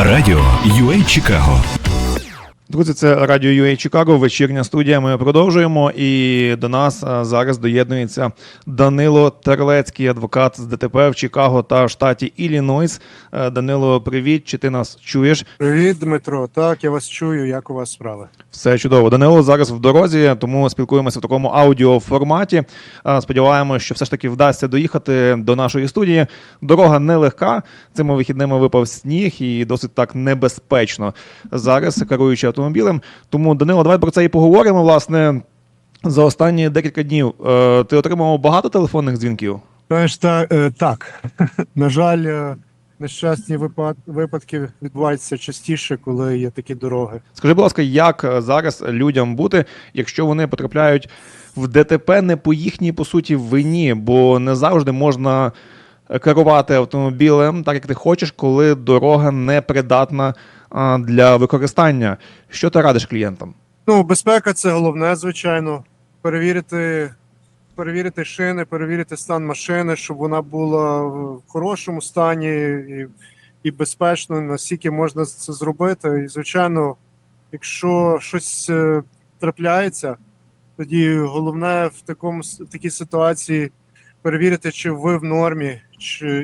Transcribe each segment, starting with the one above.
Радіо UA Чикаго Друзі, це радіо UA Чикаго, вечірня студія. Ми продовжуємо. І до нас зараз доєднується Данило Терлецький, адвокат з ДТП в Чикаго та штаті Іллінойс. Е, Данило, привіт! Чи ти нас чуєш? Привіт, Дмитро. Так, я вас чую. Як у вас справи? Все чудово. Данило зараз в дорозі, тому спілкуємося в такому аудіоформаті. Е, Сподіваємося, що все ж таки вдасться доїхати до нашої студії. Дорога нелегка. Цими вихідними випав сніг і досить так небезпечно зараз керуючи автомобілем. Тому, Данило, давай про це і поговоримо. Власне, за останні декілька днів е, ти отримав багато телефонних дзвінків. Та, е, так. На жаль, е, нещасні випад, випадки відбуваються частіше, коли є такі дороги. Скажи, будь ласка, як зараз людям бути, якщо вони потрапляють в ДТП не по їхній по суті вині, бо не завжди можна керувати автомобілем так, як ти хочеш, коли дорога не придатна для використання. Що ти радиш клієнтам? Ну, безпека це головне, звичайно. Перевірити, перевірити шини, перевірити стан машини, щоб вона була в хорошому стані і, і безпечно, наскільки можна це зробити. І, звичайно, якщо щось е, трапляється, тоді головне в такому в такій ситуації перевірити, чи ви в нормі,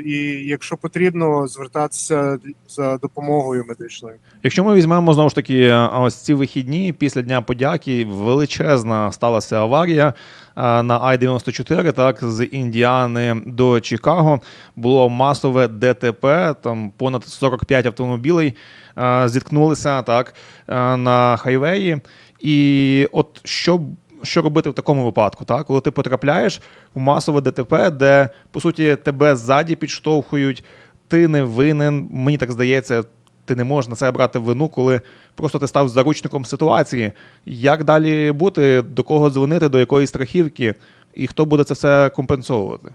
і якщо потрібно, звертатися за допомогою медичною. Якщо ми візьмемо знову ж таки е, ось ці вихідні після Дня подяки, величезна сталася аварія е, на Ай-94, так з Індіани до Чикаго. Було масове ДТП. Там понад 45 автомобілей е, зіткнулися так на хайвеї. І от що. Що робити в такому випадку, так? коли ти потрапляєш в масове ДТП, де по суті тебе ззаді підштовхують, ти не винен. Мені так здається, ти не можеш на себе брати вину, коли просто ти став заручником ситуації. Як далі бути, до кого дзвонити, до якої страхівки, і хто буде це все компенсовувати?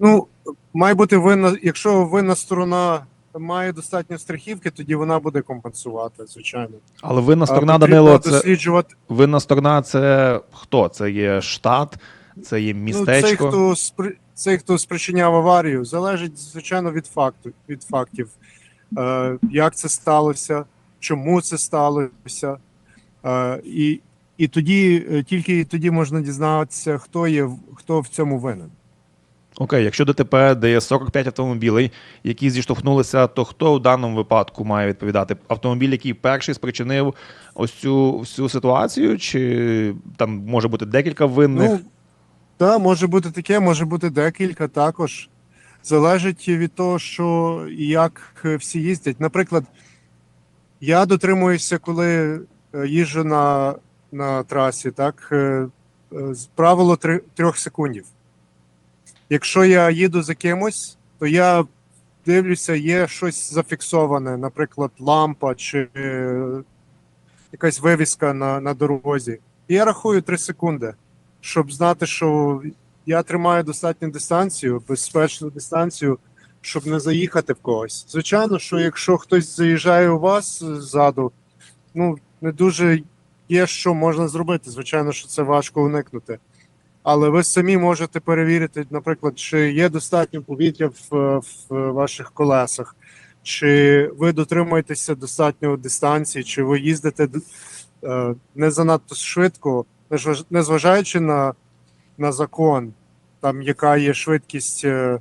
Ну, має бути винна, якщо винна сторона має достатньо страхівки, тоді вона буде компенсувати, звичайно. Але винна сторона Данило, це досліджувати. винна сторона це хто? Це є штат, це є Ну, цей, хто спри... цей, хто спричиняв аварію, залежить, звичайно, від факту, від фактів. Е, як це сталося, чому це сталося. Е, і, і тоді, е, тільки тоді можна дізнатися, хто є, хто в цьому винен. Окей, якщо ДТП, де є 45 автомобілей, які зіштовхнулися, то хто в даному випадку має відповідати? Автомобіль, який перший спричинив ось цю всю ситуацію, чи там може бути декілька винних? Ну, так, може бути таке, може бути декілька також. Залежить від того, що як всі їздять. Наприклад, я дотримуюся, коли е, їжджу на, на трасі, так, е, е, правило трьох секундів. Якщо я їду за кимось, то я дивлюся, є щось зафіксоване, наприклад, лампа чи е, якась вивіска на, на дорозі. І я рахую 3 секунди, щоб знати, що я тримаю достатню дистанцію, безпечну дистанцію, щоб не заїхати в когось. Звичайно, що якщо хтось заїжджає у вас ззаду, ну не дуже є, що можна зробити. Звичайно, що це важко уникнути. Але ви самі можете перевірити, наприклад, чи є достатньо повітря в, в ваших колесах, чи ви дотримуєтеся достатньо дистанції, чи ви їздите е, не занадто швидко, незваж- незважаючи на, на закон, там яка є швидкість, е,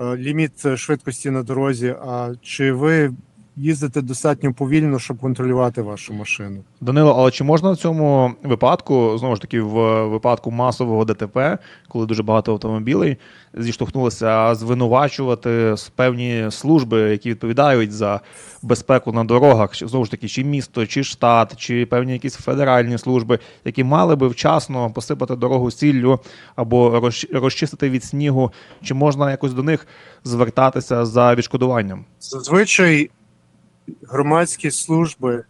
е, ліміт швидкості на дорозі, а чи ви їздите достатньо повільно, щоб контролювати вашу машину? Данило, але чи можна в цьому випадку, знову ж таки, в випадку масового ДТП, коли дуже багато автомобілей зіштовхнулися, звинувачувати певні служби, які відповідають за безпеку на дорогах, знову ж таки, чи місто, чи штат, чи певні якісь федеральні служби, які мали би вчасно посипати дорогу сіллю або розч- розчистити від снігу, чи можна якось до них звертатися за відшкодуванням? Зазвичай громадські служби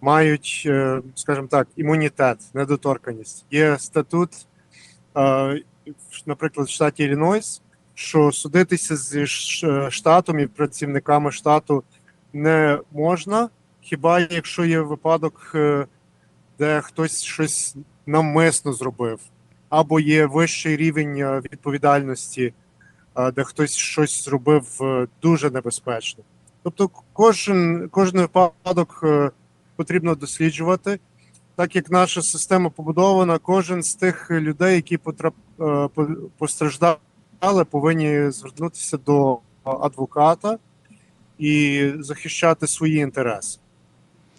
мають, е, скажімо так, імунітет, недоторканість. Є статут, е, наприклад, в штаті Іллінойс, що судитися зі штатом і працівниками штату не можна, хіба якщо є випадок, е, де хтось щось навмисно зробив, або є вищий рівень е, відповідальності, е, де хтось щось зробив е, дуже небезпечно. Тобто, кожен, кожен випадок е, потрібно досліджувати. Так як наша система побудована, кожен з тих людей, які потрап, е, по- постраждали, повинні звернутися до адвоката і захищати свої інтереси,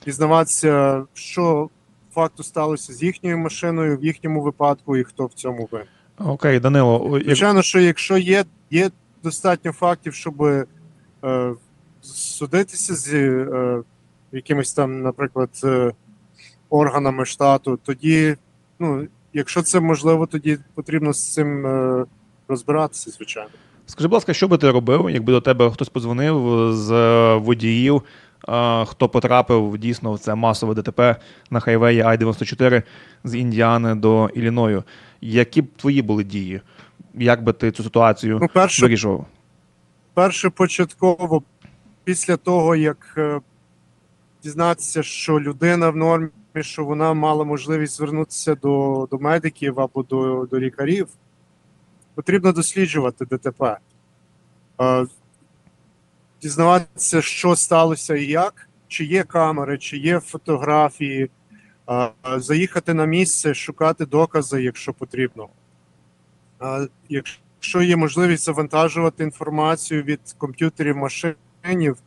дізнаватися, що факту сталося з їхньою машиною в їхньому випадку, і хто в цьому винен. Окей, Данило, Звичайно, що якщо є, є достатньо фактів, щоб е, судитися з е, якимись там, наприклад, е, органами штату, тоді, ну, якщо це можливо, тоді потрібно з цим е, розбиратися, звичайно. Скажи, будь ласка, що би ти робив, якби до тебе хтось подзвонив з е, водіїв, е, хто потрапив дійсно в це масове ДТП на хайвеї Ай-94 з Індіани до Ілліною? Які б твої були дії? Як би ти цю ситуацію Ну, перше, вирішував? перше початково, після того, як е, дізнатися, що людина в нормі, що вона мала можливість звернутися до, до медиків або до, до лікарів, потрібно досліджувати ДТП. Е, Дізнаватися, що сталося і як, чи є камери, чи є фотографії, е, заїхати на місце, шукати докази, якщо потрібно. Якщо є можливість завантажувати інформацію від комп'ютерів машинів,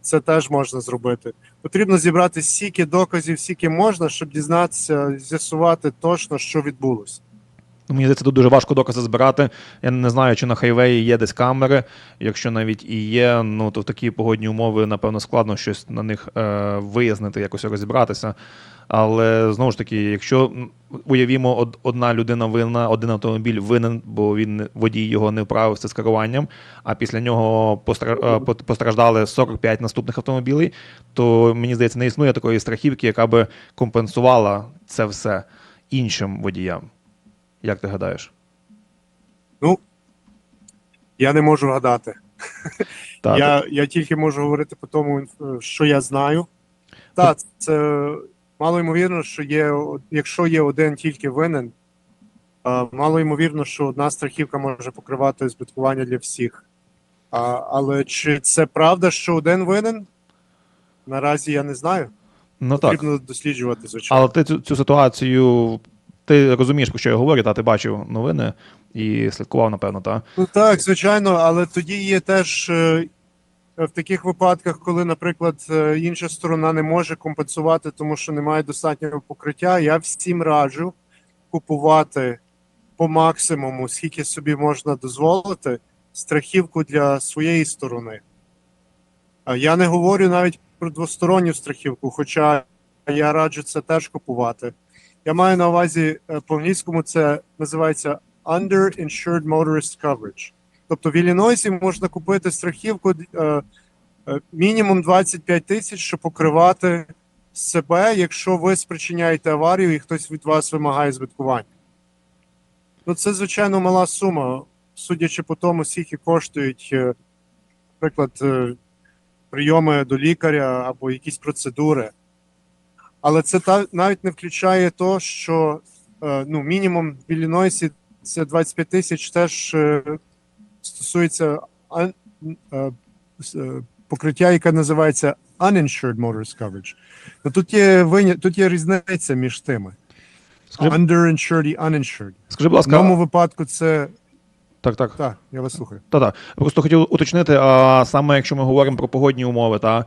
це теж можна зробити. Потрібно зібрати стільки доказів, стільки можна, щоб дізнатися, з'ясувати точно, що відбулося. Мені здається, тут дуже важко докази збирати. Я не знаю, чи на хайвеї є десь камери. Якщо навіть і є, ну то в такі погодні умови, напевно, складно щось на них е, вияснити, якось розібратися. Але знову ж таки, якщо уявімо, од- одна людина винна, один автомобіль винен, бо він водій його не вправився з керуванням, а після нього е, постраждали 45 наступних автомобілів, то мені здається, не існує такої страхівки, яка би компенсувала це все іншим водіям. Як ти гадаєш? Ну, Я не можу гадати. Так, Я, я тільки можу говорити по тому, що я знаю. Так, це мало ймовірно, що є, якщо є один тільки винен, а, мало ймовірно, що одна страхівка може покривати збиткування для всіх. А, але чи це правда, що один винен? Наразі я не знаю. ну так. Потрібно досліджувати, звичайно. Але ти цю, цю ситуацію, ти розумієш, про що я говорю, та ти бачив новини і слідкував, напевно, та? Ну так, звичайно, але тоді є теж е, в таких випадках, коли, наприклад, е, інша сторона не може компенсувати, тому що немає достатнього покриття. Я всім раджу купувати по максимуму, скільки собі можна дозволити, страхівку для своєї сторони. Я не говорю навіть про двосторонню страхівку, хоча я раджу це теж купувати. Я маю на увазі е, по англійському це називається Underinsured Motorist Coverage. Тобто в Іллінойсі можна купити страхівку е, е, мінімум 25 тисяч, щоб покривати себе, якщо ви спричиняєте аварію і хтось від вас вимагає збиткування. Ну, це, звичайно, мала сума, судячи по тому, скільки коштують, наприклад, прийоми до лікаря або якісь процедури. Але це та, навіть не включає то, що е, ну, мінімум в Іллінойсі це 25 тисяч теж е, стосується е, покриття, яке називається uninsured motorist coverage. Ну, тут, є, виня- тут є різниця між тими. Скажи, Underinsured і uninsured. скажи, будь В ласка, моєму випадку це. так, так. Так, я вас слухаю. Та-та. Просто хотів уточнити, а саме якщо ми говоримо про погодні умови, та,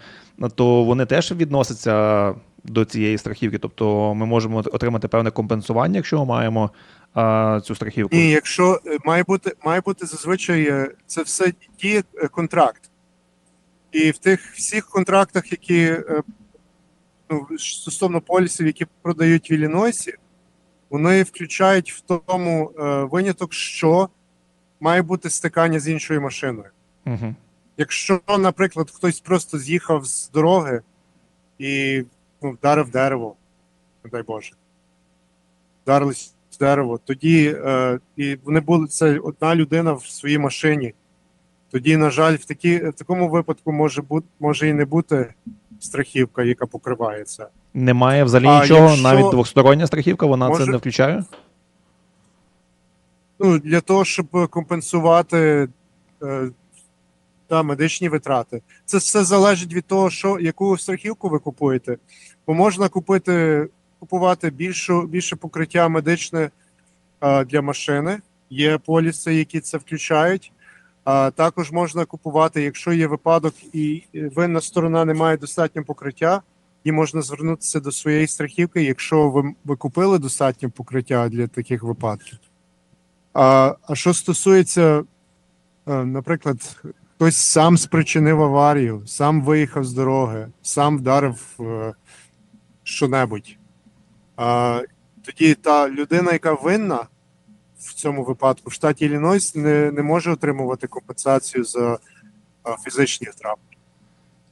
то вони теж відносяться до цієї страхівки. Тобто ми можемо отримати певне компенсування, якщо ми маємо а, цю страхівку. Ні, якщо е, має бути, має бути зазвичай е, це все діє е, контракт. І в тих всіх контрактах, які ну, стосовно полісів, які продають в Іллінойсі, вони включають в тому е, виняток, що має бути стикання з іншою машиною. Угу. Якщо, наприклад, хтось просто з'їхав з дороги і ну, вдарив дерево, не дай Боже, вдарились в дерево, тоді е, і вони були це одна людина в своїй машині. Тоді, на жаль, в, такі, в такому випадку може бути може і не бути страхівка, яка покриває це. Немає взагалі А нічого, якщо- навіть двостороння страхівка, вона це не включає. Ну, для того, щоб компенсувати е, та медичні витрати. Це все залежить від того, що яку страхівку ви купуєте. Бо можна купити купувати більшу, більше покриття медичне а, для машини. Є поліси, які це включають. А також можна купувати, якщо є випадок і винна сторона не має достатньо покриття, і можна звернутися до своєї страхівки, якщо ви, ви купили достатньо покриття для таких випадків. А, а що стосується, е, наприклад, хтось сам спричинив аварію, сам виїхав з дороги, сам вдарив е, що-небудь. А, тоді та людина, яка винна в цьому випадку в штаті Іллінойс, не, не може отримувати компенсацію за а, фізичні втрати.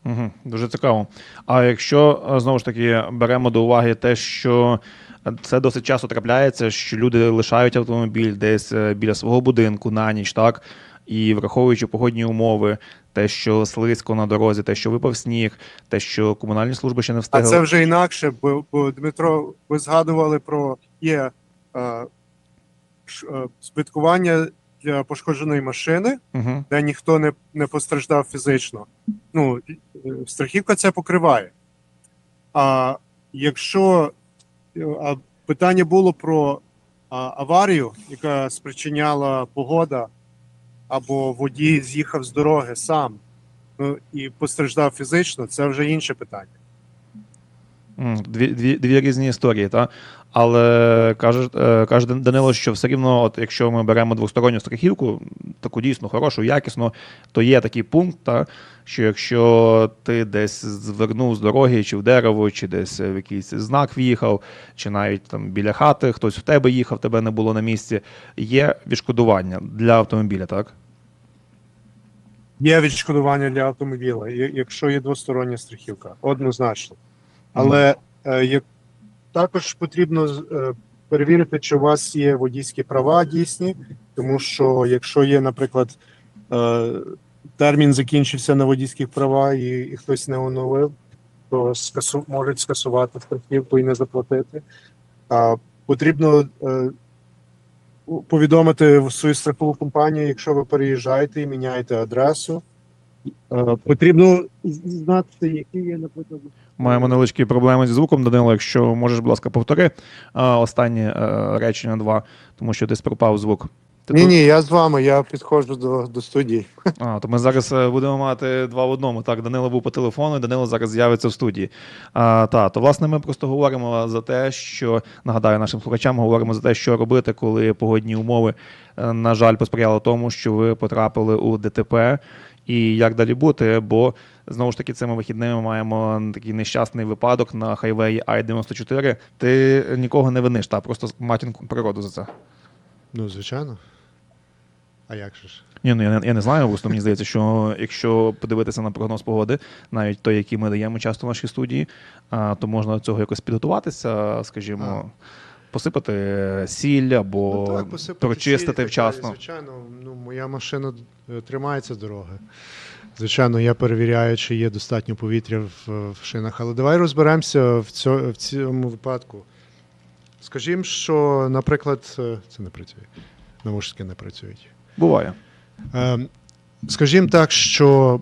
Угу, дуже цікаво. А якщо е, знову ж таки беремо до уваги те, що це досить часто трапляється, що люди лишають автомобіль десь е, біля свого будинку на ніч, так? І враховуючи погодні умови, те, що слизько на дорозі, те, що випав сніг, те, що комунальні служби ще не А це вже інакше, бо, бо Дмитро, ви згадували про є е, е, збиткування для пошкодженої машини, Угу. де ніхто не, не постраждав фізично. Ну, е, страхівка це покриває. А якщо е, а питання було про а, аварію, яка спричиняла погода, або водій з'їхав з дороги сам ну, і постраждав фізично, це вже інше питання. Дві, дві, дві різні історії, та? Але каже, е, каже Данило, що все рівно, от якщо ми беремо двосторонню страхівку, таку дійсно хорошу, якісну, то є такий пункт, та, що якщо ти десь звернув з дороги, чи в дерево, чи десь в якийсь знак в'їхав, чи навіть там біля хати хтось в тебе їхав, тебе не було на місці, є відшкодування для автомобіля, так? Є відшкодування для автомобіля, якщо є двостороння страхівка, однозначно. Але е, як також потрібно е, перевірити, чи у вас є водійські права дійсні, тому що якщо є, наприклад, е, термін закінчився на водійських права і, і хтось не оновив, то скасу, можуть скасувати страхівку і не заплатити. А, потрібно е, повідомити в свою страхову компанію, якщо ви переїжджаєте і міняєте адресу. Е, Потрібно знати, які є, наприклад, Маємо невеличкі проблеми зі звуком, Данило. Якщо можеш, будь ласка, повтори е, останні е, речення два, тому що десь пропав звук. Ти Ні, тут? ні, я з вами, я підходжу до, до студії. А, то ми зараз е, будемо мати два в одному. Так, Данило був по телефону, і Данило зараз з'явиться в студії. А, та, то власне ми просто говоримо за те, що нагадаю нашим слухачам, говоримо за те, що робити, коли погодні умови, на жаль, посприяли тому, що ви потрапили у ДТП. І як далі бути, бо знову ж таки цими вихідними маємо такий нещасний випадок на хайвеї Ай-94. Ти нікого не виниш, та просто матінку природу за це. Ну, звичайно. А як же ж? Ні, ну я не, я не знаю, просто мені здається, що якщо подивитися на прогноз погоди, навіть той, який ми даємо часто в нашій студії, а, то можна до цього якось підготуватися, скажімо, посипати сіль або Ну, так, посипати прочистити сіль, вчасно. Звичайно, ну, моя машина е, тримається дороги. Звичайно, я перевіряю, чи є достатньо повітря в, в шинах. Але давай розберемося в, цьо, в цьому випадку. Скажімо, що, наприклад, е, це не працює. Навушники не працюють. Буває. Е, Скажімо так, що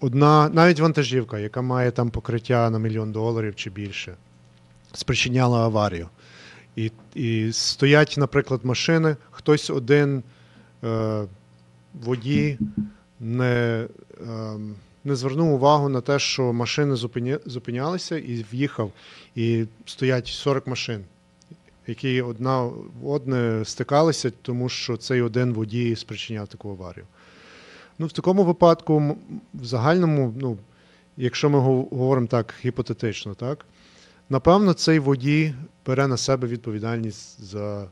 одна, навіть вантажівка, яка має там покриття на мільйон доларів чи більше, спричиняла аварію. І, і стоять, наприклад, машини, хтось один е, водій не, е, не звернув увагу на те, що машини зупиня, зупинялися і в'їхав, і стоять 40 машин, які одна в одне стикалися, тому що цей один водій спричиняв таку аварію. Ну, в такому випадку, в загальному, ну, якщо ми гов- говоримо так гіпотетично, так, напевно, цей водій бере на себе відповідальність за,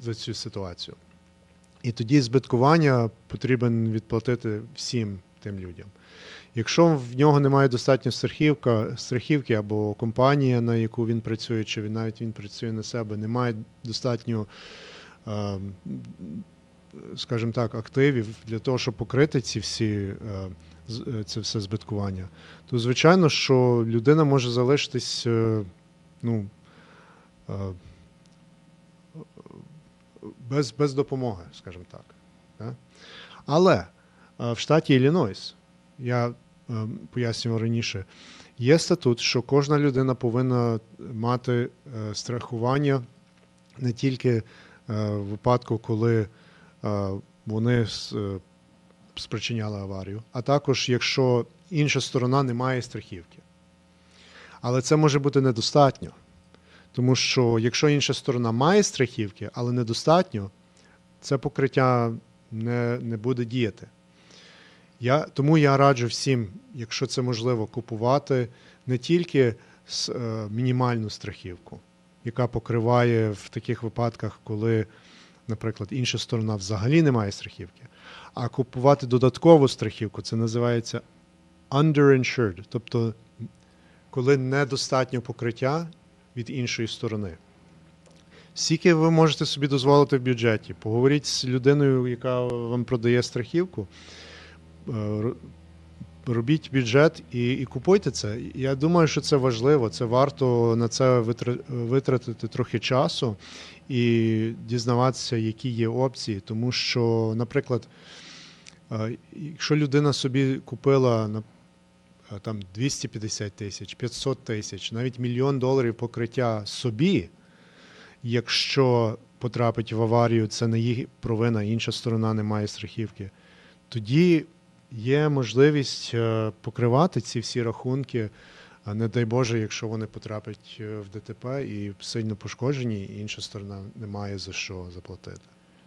за цю ситуацію. І тоді збиткування потрібен відплатити всім тим людям. Якщо в нього немає достатньо страхівка, страхівки або компанія, на яку він працює, чи він навіть він працює на себе, немає достатньо, е, скажімо так, активів для того, щоб покрити ці всі, е, е, це все збиткування, то звичайно, що людина може залишитись е, ну, без, без допомоги, скажімо так. Але В штаті Іллінойс, я пояснював раніше, є статут, що кожна людина повинна мати страхування не тільки в випадку, коли вони е, спричиняли аварію, а також якщо інша сторона не має страхівки. Але це може бути недостатньо. Тому що якщо інша сторона має страхівки, але недостатньо, це покриття не, не буде діяти. Я, тому я раджу всім, якщо це можливо, купувати не тільки с- е, мінімальну страхівку, яка покриває в таких випадках, коли, наприклад, інша сторона взагалі не має страхівки, а купувати додаткову страхівку, це називається underinsured, тобто коли недостатньо покриття від іншої сторони. Скільки ви можете собі дозволити в бюджеті? Поговоріть з людиною, яка вам продає страхівку. Ро- Робіть бюджет і, і купуйте це. Я думаю, що це важливо. Це варто на це витратити трохи часу і дізнаватися, які є опції. Тому що, наприклад, е, якщо людина собі купила е, там 250 тисяч, 500 тисяч, навіть мільйон доларів покриття собі, якщо потрапить в аварію, це не їх провина, інша сторона не має страхівки, тоді є можливість е, покривати ці всі рахунки. А не дай Боже, якщо вони потраплять е, в ДТП і сильно пошкоджені, і інша сторона не має за що заплатити.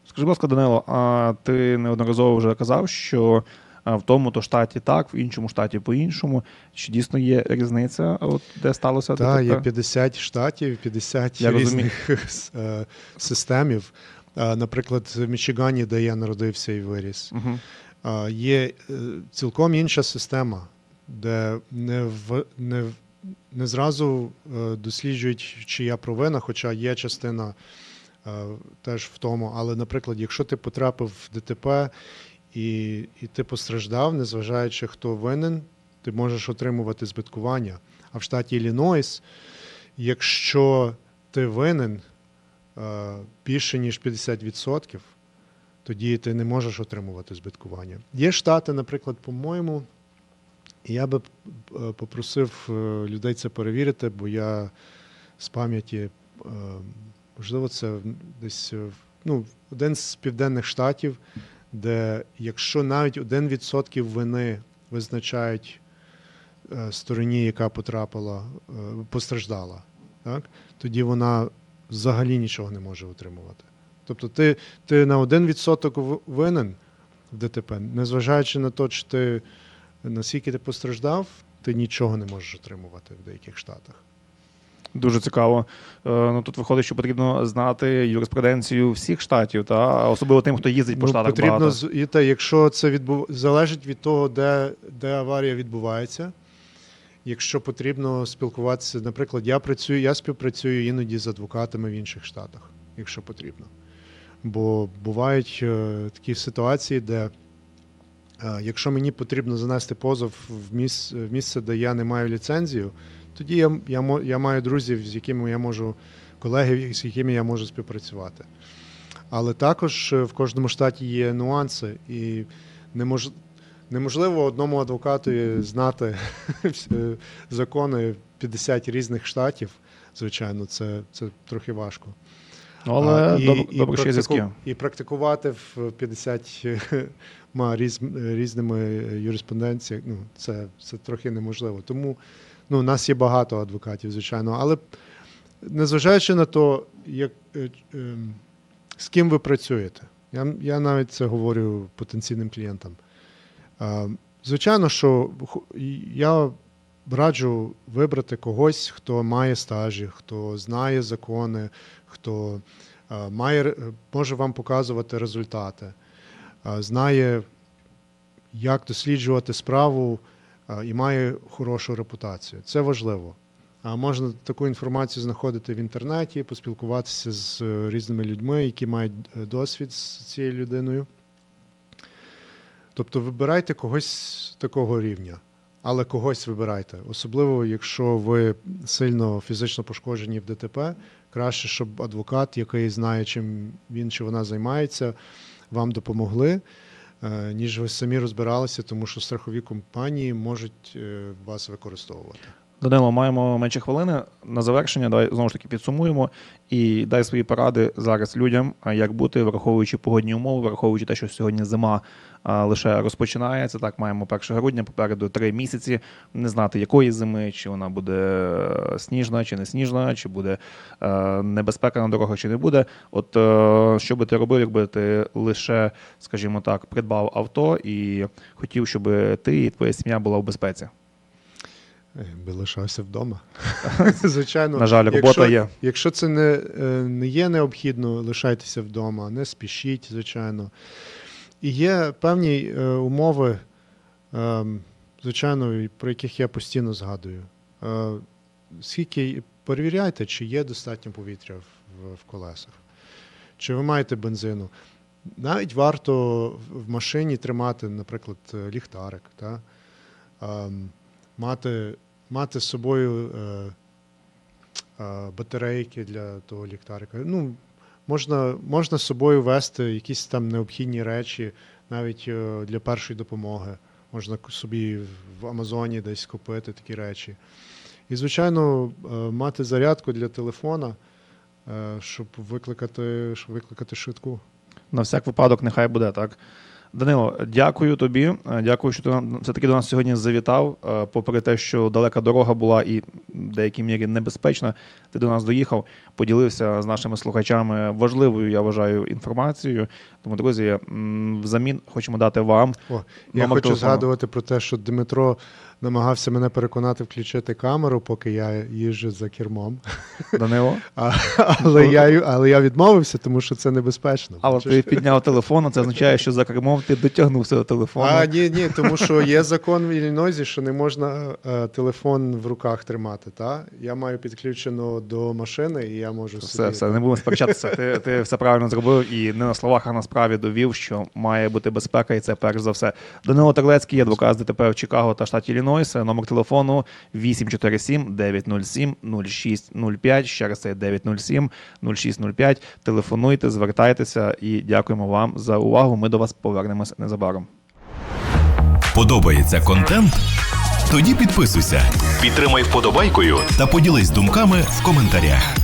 Скажи, будь ласка, Данило, а ти неодноразово вже казав, що в тому то штаті так, в іншому штаті по-іншому. Чи дійсно є різниця, от де сталося Так, ДТП? є 50 штатів, 50 Я різних е, системів. Наприклад, в Мічигані, де я народився і виріс, Угу. Є е, цілком інша система, де не, в, не, не зразу е, досліджують, чия провина, хоча є частина е, теж в тому. Але, наприклад, якщо ти потрапив в ДТП і, і ти постраждав, незважаючи хто винен, ти можеш отримувати збиткування. А в штаті Іллінойс, якщо ти винен більше ніж 50%, тоді ти не можеш отримувати збиткування. Є штати, наприклад, по-моєму, я би е, попросив е, людей це перевірити, бо я з пам'яті, е, можливо, це десь ну, один з південних штатів, де якщо навіть 1% вини визначають стороні, яка потрапила, постраждала, так? тоді вона взагалі нічого не може отримувати. Тобто ти, ти на 1% винен в ДТП, незважаючи на те, чи ти наскільки ти постраждав, ти нічого не можеш отримувати в деяких штатах. Дуже цікаво. Е, Ну тут виходить, що потрібно знати юриспруденцію всіх штатів, та особливо тим, хто їздить по Ну, штатах. потрібно багато. і те, якщо це відбув... залежить від того, де, де аварія відбувається. Якщо потрібно спілкуватися, наприклад, я працюю, я співпрацюю іноді з адвокатами в інших штатах, якщо потрібно. Бо бувають е, такі ситуації, де е, якщо мені потрібно занести позов в місце, в місце, де я не маю ліцензію, тоді я, я, я маю друзів, з якими я можу, колеги, з якими я можу співпрацювати. Але також е, в кожному штаті є нюанси, і немож... неможливо одному адвокату знати закони 50 різних штатів. Звичайно, це, це трохи важко. Ну, Але А, добре, добре, що практику- і практикувати в 50 ма різ, різними юриспонденціями, ну, це, це трохи неможливо. Тому ну, у нас є багато адвокатів, звичайно. Але незважаючи на те, як, е, ем, з ким ви працюєте, я, я навіть це говорю потенційним клієнтам. Звичайно, що я раджу вибрати когось, хто має стажі, хто знає закони, хто е, має, може вам показувати результати, е, знає, як досліджувати справу е, і має хорошу репутацію. Це важливо. А можна таку інформацію знаходити в інтернеті, поспілкуватися з е, різними людьми, які мають е, досвід з цією людиною. Тобто вибирайте когось такого рівня, але когось вибирайте. Особливо, якщо ви сильно фізично пошкоджені в ДТП, краще, щоб адвокат, який знає, чим він чи вона займається, вам допомогли. е, ніж ви самі розбиралися, тому що страхові компанії можуть е, вас використовувати. Данило, маємо менше хвилини на завершення. Давай знову ж таки підсумуємо і дай свої поради зараз людям, як бути, враховуючи погодні умови, враховуючи те, що сьогодні зима лише розпочинається. Так, маємо 1 грудня, попереду три місяці. Не знати, якої зими, чи вона буде е, сніжна, чи не сніжна, чи буде е, небезпека на дорогах, чи не буде. От е, що би ти робив, якби ти лише, скажімо так, придбав авто і хотів, щоб ти і твоя сім'я була в безпеці. Би лишався вдома. Звичайно, На жаль, робота якщо, є. Якщо це не, е, не є необхідно, лишайтеся вдома, не спішіть, звичайно. І є певні е, умови, е, звичайно, про яких я постійно згадую. Е, скільки перевіряйте, чи є достатньо повітря в, в колесах, чи ви маєте бензину. Навіть варто в- машині тримати, наприклад, ліхтарик. Та? Ем, мати, мати з собою е, е, батарейки для того ліхтарика. Ну, можна, можна з собою вести якісь там необхідні речі, навіть е, для першої допомоги. Можна собі в Амазоні десь купити такі речі. І, звичайно, е, мати зарядку для телефона, е, щоб викликати, щоб викликати швидку. На всяк випадок, нехай буде так. Данило, дякую тобі. Е, Дякую, що ти все-таки до нас сьогодні завітав. Е, Попри те, що далека дорога була і в деякій мірі небезпечна, ти до нас доїхав, поділився з нашими слухачами важливою, я вважаю, інформацією. Тому, друзі, взамін хочемо дати вам О, я хочу телефону. згадувати про те, що Дмитро намагався мене переконати включити камеру, поки я їжджу за кермом. Данило. А, але, я, але я відмовився, тому що це небезпечно. Але ти підняв телефон, а це означає, що за кермом ти дотягнувся до телефону. А, ні, ні, тому що є закон в Іллінойзі, що не можна е, телефон в руках тримати. Та? Я маю підключено до машини, і я можу Все, собі... все, не будемо сперечатися. Ти, ти все правильно зробив і не на словах, а на справі довів, що має бути безпека, і це перш за все. Данило Терлецький, адвокат з ДТП в Чикаго та штаті Іллінойс. Номер телефону 847 907 0605. Ще раз це 907 0605. Телефонуйте, звертайтеся і дякуємо вам за увагу. Ми до вас повернемось незабаром. Подобається контент? Тоді підписуйся, підтримай вподобайкою та поділись думками в коментарях.